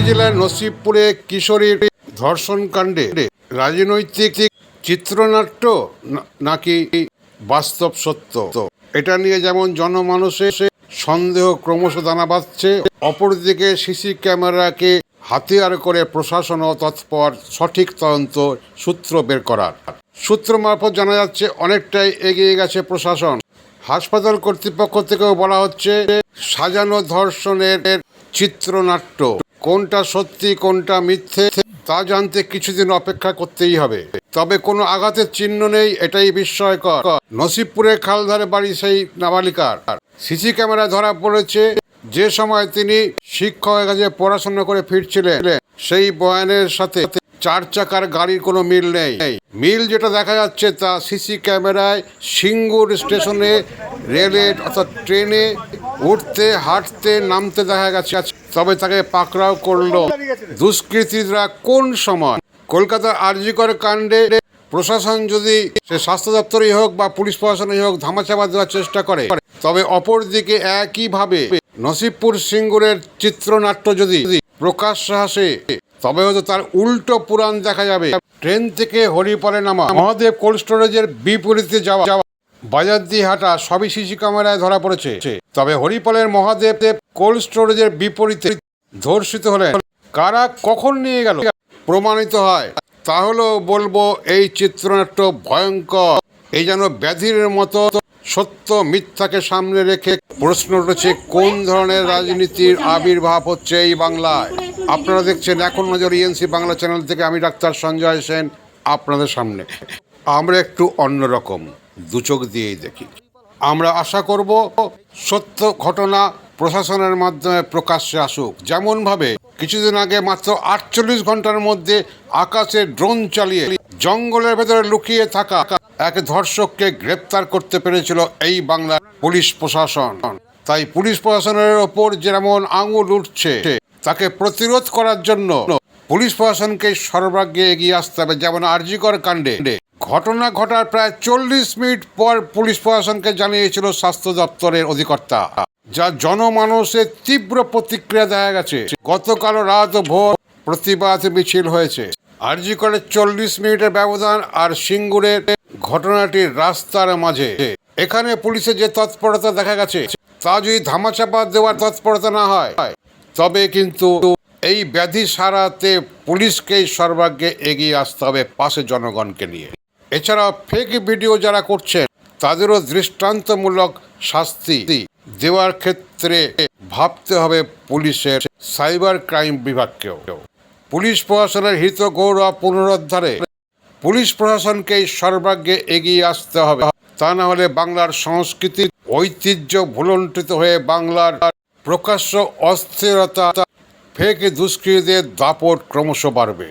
জেলার নসিবপুরে কিশোরীর ধর্ষণ কাণ্ডে রাজনৈতিক চিত্রনাট্য নাকি বাস্তব সত্য? এটা নিয়ে যেমন জনমানুষে সন্দেহ ক্রমশ দানা বাঁধছে, অপরদিকে সিসি ক্যামেরাকে হাতিয়ার করে প্রশাসনও তৎপর সঠিক তদন্ত সূত্র বের করার। সূত্র মারফত জানা যাচ্ছে, অনেকটাই এগিয়ে গেছে প্রশাসন। হাসপাতাল কর্তৃপক্ষ থেকেও বলা হচ্ছে, সাজানো ধর্ষণের চিত্রনাট্য। কোনটা সত্যি, কোনটা মিথ্যে, তা জানতে কিছুদিন অপেক্ষা করতেই হবে। তবে কোনো আঘাতের চিহ্ন নেই, এটাই বিস্ময়কর। নসিবপুরের খালধারে বাড়ি সেই নাবালিকার। সিসি ক্যামেরা ধরা পড়েছে, যে সময় তিনি শিক্ষকের কাছে পড়াশোনা করে ফিরছিলেন, সেই বয়ানের সাথে চার চাকার গাড়ির কোনো মিল নেই। মিল যেটা দেখা যাচ্ছে তা সিসি ক্যামেরায় সিঙ্গুর স্টেশনে রেলে অর্থাৎ ট্রেনে উঠতে, হাঁটতে, নামতে দেখা গেছে। তবে তাকে পাকড়াও করল। দুষ্কৃতীরা কোন সময়? কলকাতার আরজিকর কাণ্ডে প্রশাসন যদি সে স্বাস্থ্য দপ্তরই হোক বা পুলিশ প্রশাসনই হোক ধামাচাপা দেওয়ার চেষ্টা করে। তবে অপরদিকে একইভাবে নসিবপুর সিঙ্গুরের চিত্রনাট্য যদি প্রকাশ্যে আসে তবে হয়তো তার উল্টো পুরাণ দেখা যাবে। ট্রেন থেকে হরিপালে নামা। মহাদেব কোল্ড স্টোরেজের বিপরীতে যাওয়া যাওয়া। বাজার দিয়ে হাঁটা সবই সিসি ক্যামেরায় ধরা পড়েছে। তবে হরিপালের মহাদেব কোল্ড স্টোরেজের বিপরীতে ধর্ষিত হলেন। কারা কখন নিয়ে গেল? প্রমাণিত হয়। তাহলেও বলব এই চিত্রনাট্য ভয়ঙ্কর। এই যেন ব্যাধির মতো সত্য মিথ্যাকে সামনে রেখে প্রশ্ন উঠেছে, কোন ধরনের রাজনীতির আবির্ভাব হচ্ছে এই বাংলায়? আপনারা দেখছেন এখন নজর ইএনসি বাংলা চ্যানেল থেকে আমি ডাক্তার সঞ্জয় সেন আপনাদের সামনে। আমরা একটু অন্যরকম দু চোখ দিয়েই দেখি। আমরা আশা করব সত্য ঘটনা প্রশাসনের মাধ্যমে প্রকাশ্যে আসুক। যেমনভাবে কিছুদিন আগে মাত্র আটচল্লিশ ঘণ্টার মধ্যে আকাশে ড্রোন চালিয়ে জঙ্গলের ভেতরে লুকিয়ে থাকা এক ধর্ষককে গ্রেপ্তার করতে পেরেছিল এই বাংলার পুলিশ প্রশাসন। তাই পুলিশ প্রশাসনের ওপর যেমন আঙুল উঠছে তাকে প্রতিরোধ করার জন্য পুলিশ প্রশাসনকে সর্বাগ্যে এগিয়ে আসতে হবে, যেমন আরজিকর কাণ্ডে। ঘটনা ঘটার প্রায় চল্লিশ মিনিট পর পুলিশ প্রশাসনকে জানিয়েছিল স্বাস্থ্য দপ্তরের অধিকর্তা, যা জনমানসের তীব্র প্রতিক্রিয়া দেখা গেছে। গতকাল রাত ভোর প্রতিবাদ মিছিল হয়েছে। আরজি করে চল্লিশ মিনিটের ব্যবধান আর সিঙ্গুরের ঘটনাটির রাস্তার মাঝে। এখানে পুলিশের যে তৎপরতা দেখা গেছে, তা যদি ধামাচাপা দেওয়ার তৎপরতা না হয় তবে কিন্তু এই ব্যাধি সারাতে পুলিশকেই সর্বাগ্যে এগিয়ে আসতে হবে পাশে জনগণকে নিয়ে। এছাড়া ফেক ভিডিও যারা করছেন তাদেরও দৃষ্টান্তমূলক শাস্তি দেওয়ার ক্ষেত্রে ভাবতে হবে পুলিশের সাইবার ক্রাইম বিভাগকেও। পুলিশ প্রশাসনের হিত গৌরব পুনরুদ্ধারে পুলিশ প্রশাসনকেই সর্বাগ্যে এগিয়ে আসতে হবে। তা না হলে বাংলার সংস্কৃতির ঐতিহ্য ভুলণ্ঠিত হয়ে বাংলার প্রকাশ্য অস্থিরতা ফেক দুষ্কৃতীদের দাপট ক্রমশ বাড়বে।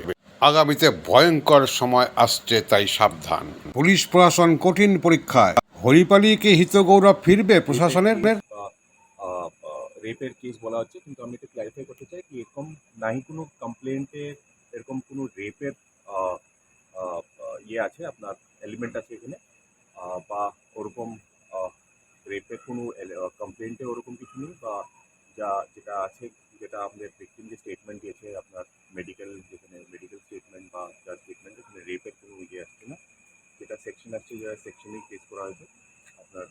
আগামীতে ভয়ঙ্কর সময় আসছে তাই সাবধান। পুলিশ প্রশাসন কঠিন পরীক্ষায়। হরিপালি কি হিতগৌরব ফিরবে প্রশাসনের? রেপের কেস বলা হচ্ছে কিন্তু আমি একটু ক্লারিফাই করতে চাই কি এরকম নাহি কোনো কমপ্লেন্টে এরকম কোনো রেপের ইয়ে আছে আপনার এলিমেন্ট আছে এখানে? বা ওরকম রেপের কোনো কমপ্লেন্টে ওরকম কিছু নেই বা যা, যেটা আছে, যেটা আমাদের ভিকটিম যে স্টেটমেন্ট দিয়েছে, আপনার মেডিকেল যেখানে মেডিকেল স্টেটমেন্ট বা যার স্টেটমেন্ট এখানে রেপের কোনো ইয়ে আসছে না, যেটা সেকশন আসছে, যেটা সেকশনেই কেস করা হয়েছে, আপনার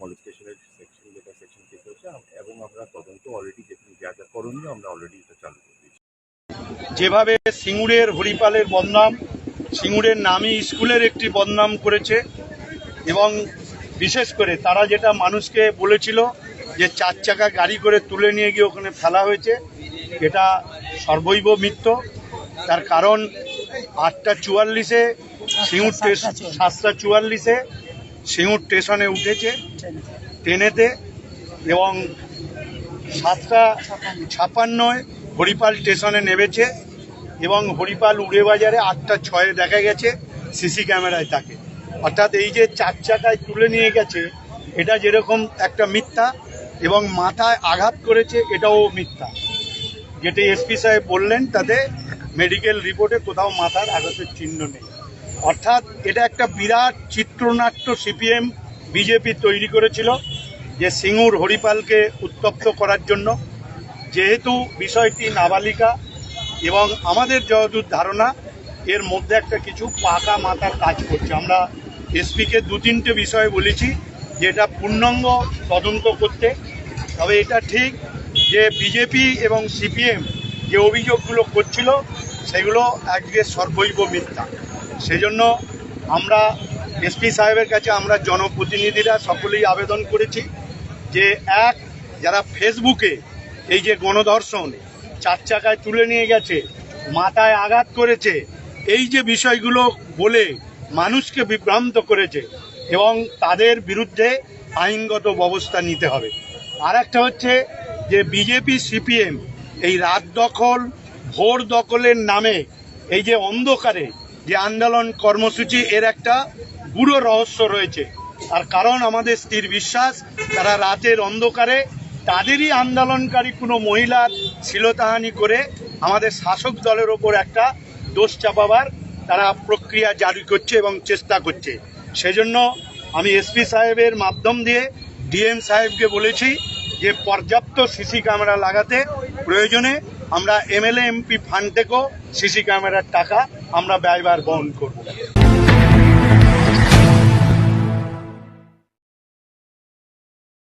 মলেস্টেশনের সেকশন যেটা সেকশন কেস হয়েছে এবং আমরা তদন্ত অলরেডি যেখানে যা যা করণীয়, আমরা অলরেডি এটা চালু করে দিয়েছি। যেভাবে সিঙ্গুরের হরিপালের বদনাম, সিঙ্গুরের নামই স্কুলের একটি বদনাম করেছে, এবং বিশেষ করে তারা যেটা মানুষকে বলেছিল যে চার চাকা গাড়ি করে তুলে নিয়ে গিয়ে ওখানে ফেলা হয়েছে এটা সর্বৈব মিথ্য। তার কারণ আটটা চুয়াল্লিশে সিঙ্গুর স্টেশন সাতটা চুয়াল্লিশে। সিঙ্গুর স্টেশনে উঠেছে ট্রেনেতে এবং সাতটা ছাপান্নয় হরিপাল স্টেশনে নেমেছে এবং হরিপাল উড়ে বাজারে আটটা ছয়ে দেখা গেছে সিসি ক্যামেরায় তাকে। অর্থাৎ এই যে চার চাকায় তুলে নিয়ে গেছে এটা যেরকম একটা মিথ্যা এবং মাথায় আঘাত করেছে এটাও মিথ্যা। যেটি এসপি সাহেব বললেন, তাতে মেডিকেল রিপোর্টে কোথাও মাথার আঘাতের চিহ্ন নেই। অর্থাৎ এটা একটা বিরাট চিত্রনাট্য সিপিএম, বিজেপি তৈরি করেছিল, যে সিঙ্গুর হরিপালকে উত্তপ্ত করার জন্য। যেহেতু বিষয়টি নাবালিকা এবং আমাদের যতদূর ধারণা, এর মধ্যে একটা কিছু পাকা মাথার কাজ করছে। আমরা এসপিকে দু তিনটে বিষয়ে বলেছি যে এটা পূর্ণাঙ্গ তদন্ত করতে। তবে এটা ঠিক যে বিজেপি এবং সিপিএম যে অভিযোগগুলো করছিল, সেগুলো আজকে সর্বৈব মিথ্যা। সেজন্য আমরা এসপি সাহেবের কাছে আমরা জনপ্রতিনিধিরা সকলেই আবেদন করেছি যে, এক, যারা ফেসবুকে এই যে গণধর্ষণ চার চাকায় তুলে নিয়ে গেছে, মাথায় আঘাত করেছে, এই যে বিষয়গুলো বলে মানুষকে বিভ্রান্ত করেছে এবং তাদের বিরুদ্ধে আইনগত ব্যবস্থা নিতে হবে। আর একটা হচ্ছে যে বিজেপি সিপিএম এই রাত দখল, ভোর দখলের নামে এই যে অন্ধকারে যে আন্দোলন কর্মসূচি, এর একটা গুড়ো রহস্য রয়েছে। আর কারণ আমাদের স্থির বিশ্বাস, তারা রাতের অন্ধকারে তাদেরই আন্দোলনকারী কোনো মহিলার শ্লীলতাহানি করে আমাদের শাসক দলের ওপর একটা দোষ চাপাবার তারা প্রক্রিয়া জারি করছে এবং চেষ্টা করছে। সেজন্য আমি এসপি সাহেবের মাধ্যম দিয়ে ডিএম সাহেবকে বলেছি যে পর্যাপ্ত সিসি ক্যামেরা লাগাতে প্রয়োজনে আমরা এমএলএ, এমপি ফান্ড থেকেও সিসি ক্যামেরার টাকা আমরা ব্যয়বার বহন করব।